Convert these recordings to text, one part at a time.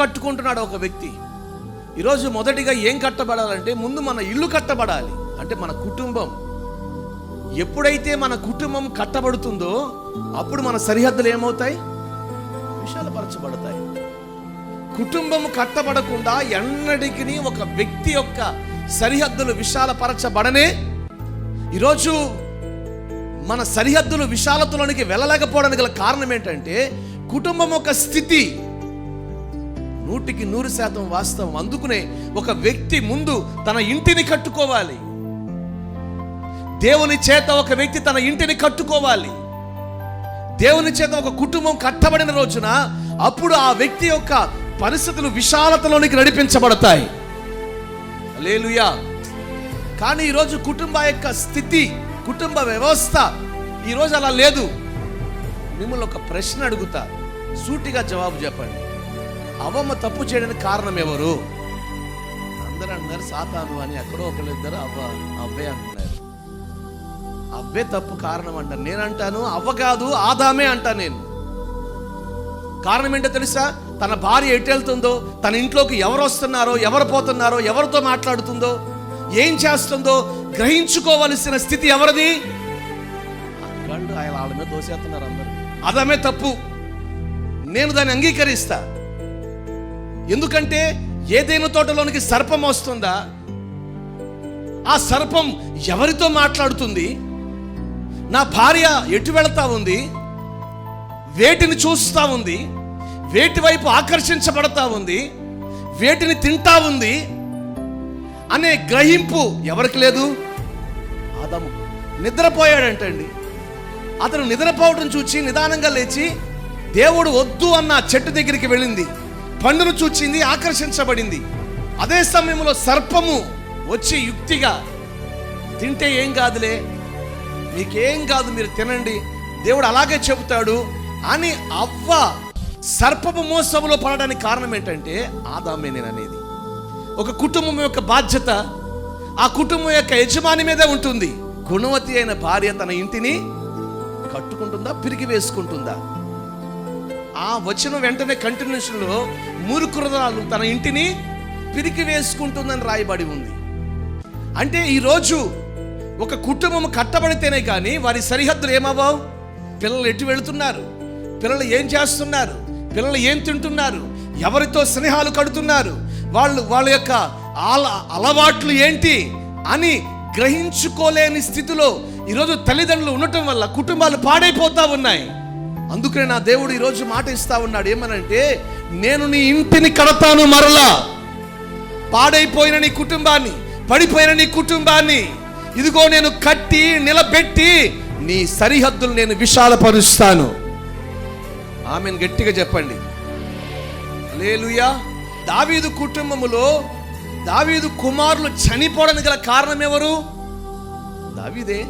కట్టుకుంటున్నాడు ఒక వ్యక్తి. ఈరోజు మొదటిగా ఏం కట్టబడాలంటే ముందు మన ఇల్లు కట్టబడాలి. అంటే మన కుటుంబం. ఎప్పుడైతే మన కుటుంబం కట్టబడుతుందో అప్పుడు మన సరిహద్దులు ఏమవుతాయి? విశాలపరచబడతాయి. కుటుంబం కట్టబడకుండా ఎన్నటికి ఒక వ్యక్తి యొక్క సరిహద్దులు విశాలపరచబడనే ఈరోజు మన సరిహద్దులు విశాలతలోనికి వెళ్ళలేకపోవడానికి గల కారణం ఏంటంటే కుటుంబం యొక్క స్థితి నూటికి నూరు శాతం వాస్తవం. అందుకునే ఒక వ్యక్తి ముందు తన ఇంటిని కట్టుకోవాలి. దేవుని చేత ఒక వ్యక్తి తన ఇంటిని కట్టుకోవాలి. దేవుని చేత ఒక కుటుంబం కట్టబడిన రోజున అప్పుడు ఆ వ్యక్తి యొక్క పరిస్థితులు విశాలతలోనికి నడిపించబడతాయి. లేలుయా కానీ ఈరోజు కుటుంబ యొక్క స్థితి కుటుంబ వ్యవస్థ ఈరోజు అలా లేదు. మిమ్మల్ని ఒక ప్రశ్న అడుగుతా. సూటిగా జవాబు చెప్పండి. అవ్వమ్మ తప్పు చేయడానికి కారణం ఎవరు? అందరూ అంటున్నారు సాతాను అని ఎక్కడో ఒకళ్ళు ఇద్దరు అవ్వ అవ్వే అంటున్నారు. అవ్వే తప్పు కారణం అంటారు. నేను అంటాను అవ్వ కాదు ఆదామే అంటా నేను. కారణం ఏంటో తెలుసా? తన భార్య ఎటెళ్తుందో తన ఇంట్లోకి ఎవరు వస్తున్నారో ఎవరు పోతున్నారో ఎవరితో మాట్లాడుతుందో ఏం చేస్తుందో గ్రహించుకోవలసిన స్థితి ఎవరిది? అక్కడ ఆయన వాళ్ళ మీద దోసేస్తున్నారు అందరు. అదమే తప్పు. నేను దాన్ని అంగీకరిస్తా. ఎందుకంటే ఏదైనా తోటలోనికి సర్పం వస్తుందా? ఆ సర్పం ఎవరితో మాట్లాడుతుంది? నా భార్య ఎటు వెళతా ఉంది? వేటిని చూస్తా ఉంది? వేటి వైపు ఆకర్షించబడతా ఉంది? వేటిని తింటా ఉంది? అనే గ్రహింపు ఎవరికి లేదు? ఆదాము. నిద్రపోయాడంటండి. అతను నిద్రపోవడం చూచి నిదానంగా లేచి దేవుడు వద్దు అన్న చెట్టు దగ్గరికి వెళ్ళింది. పండును చూచింది ఆకర్షించబడింది. అదే సమయంలో సర్పము వచ్చి యుక్తిగా తింటే ఏం కాదులే మీకేం కాదు మీరు తినండి దేవుడు అలాగే చెబుతాడు అని అవ్వ సర్పము మోసములో పడడానికి కారణం ఏంటంటే ఆదామే నేను అనేది ఒక కుటుంబం యొక్క బాధ్యత ఆ కుటుంబం యొక్క యజమాని మీదే ఉంటుంది. గుణవతి అయిన భార్య తన ఇంటిని కట్టుకుంటుందా పిరిగి వేసుకుంటుందా ఆ వచ్చిన వెంటనే కంటిన్యూషన్లో మూర్ఖురాలు తన ఇంటిని పిరికి వేసుకుంటుందని రాయబడి ఉంది. అంటే ఈరోజు ఒక కుటుంబం కట్టబడితేనే కానీ వారి సరిహద్దులు ఏమవ్వవు? పిల్లలు ఎటు వెళుతున్నారు? పిల్లలు ఏం చేస్తున్నారు? పిల్లలు ఏం తింటున్నారు? ఎవరితో స్నేహాలు కడుతున్నారు? వాళ్ళు వాళ్ళ యొక్క ఆల అలవాట్లు ఏంటి అని గ్రహించుకోలేని స్థితిలో ఈరోజు తల్లిదండ్రులు ఉండటం వల్ల కుటుంబాలు పాడైపోతూ ఉన్నాయి. అందుకనే నా దేవుడు ఈరోజు మాట ఇస్తా ఉన్నాడు. ఏమనంటే నేను నీ ఇంటిని కడతాను మరలా. పాడైపోయిన నీ కుటుంబాన్ని పడిపోయిన నీ కుటుంబాన్ని ఇదిగో నేను కట్టి నిలబెట్టి నీ సరిహద్దులు నేను విశాలపరుస్తాను. ఆమెను గట్టిగా చెప్పండి. లేలుయా దావీదు కుటుంబములో దావీదు కుమారులు చనిపోవడానికి గల కారణం ఎవరు? దావీదే.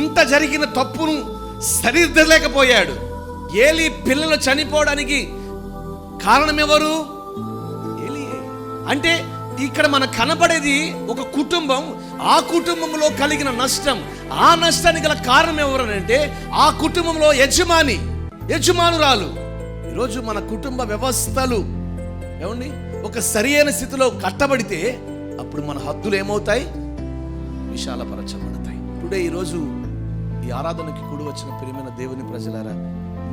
ఇంత జరిగిన తప్పును సరిదిద్దలేకపోయాడు. ఏలి పిల్లలు చనిపోవడానికి కారణం ఎవరు ఏలియే అంటే ఇక్కడ మనకు కనబడేది ఒక కుటుంబం ఆ కుటుంబంలో కలిగిన నష్టం. ఆ నష్టానికి గల కారణం ఎవరనంటే ఆ కుటుంబంలో యజమాని యజమానురాలు. ఈరోజు మన కుటుంబ వ్యవస్థలు ఏమండి? ఒక సరియైన స్థితిలో కట్టబడితే అప్పుడు మన హద్దులు ఏమవుతాయి? విశాలపరచబడతాయి. టుడే ఈరోజు ఈ ఆరాధనకి కూడి వచ్చిన ప్రియమైన దేవుని ప్రజలారా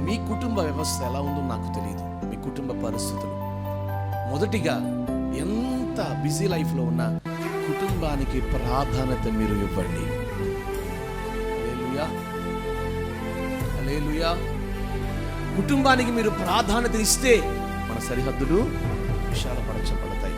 మీ కుటుంబ వ్యవస్థ ఎలా ఉందో నాకు తెలియదు. మీ కుటుంబ పరిస్థితులు. మొదటిగా ఎంత బిజీ లైఫ్లో ఉన్న కుటుంబానికి ప్రాధాన్యత మీరు ఇవ్వండి. కుటుంబానికి మీరు ప్రాధాన్యత ఇస్తే మన సరిహద్దులు విశాలపరచబడతాయి.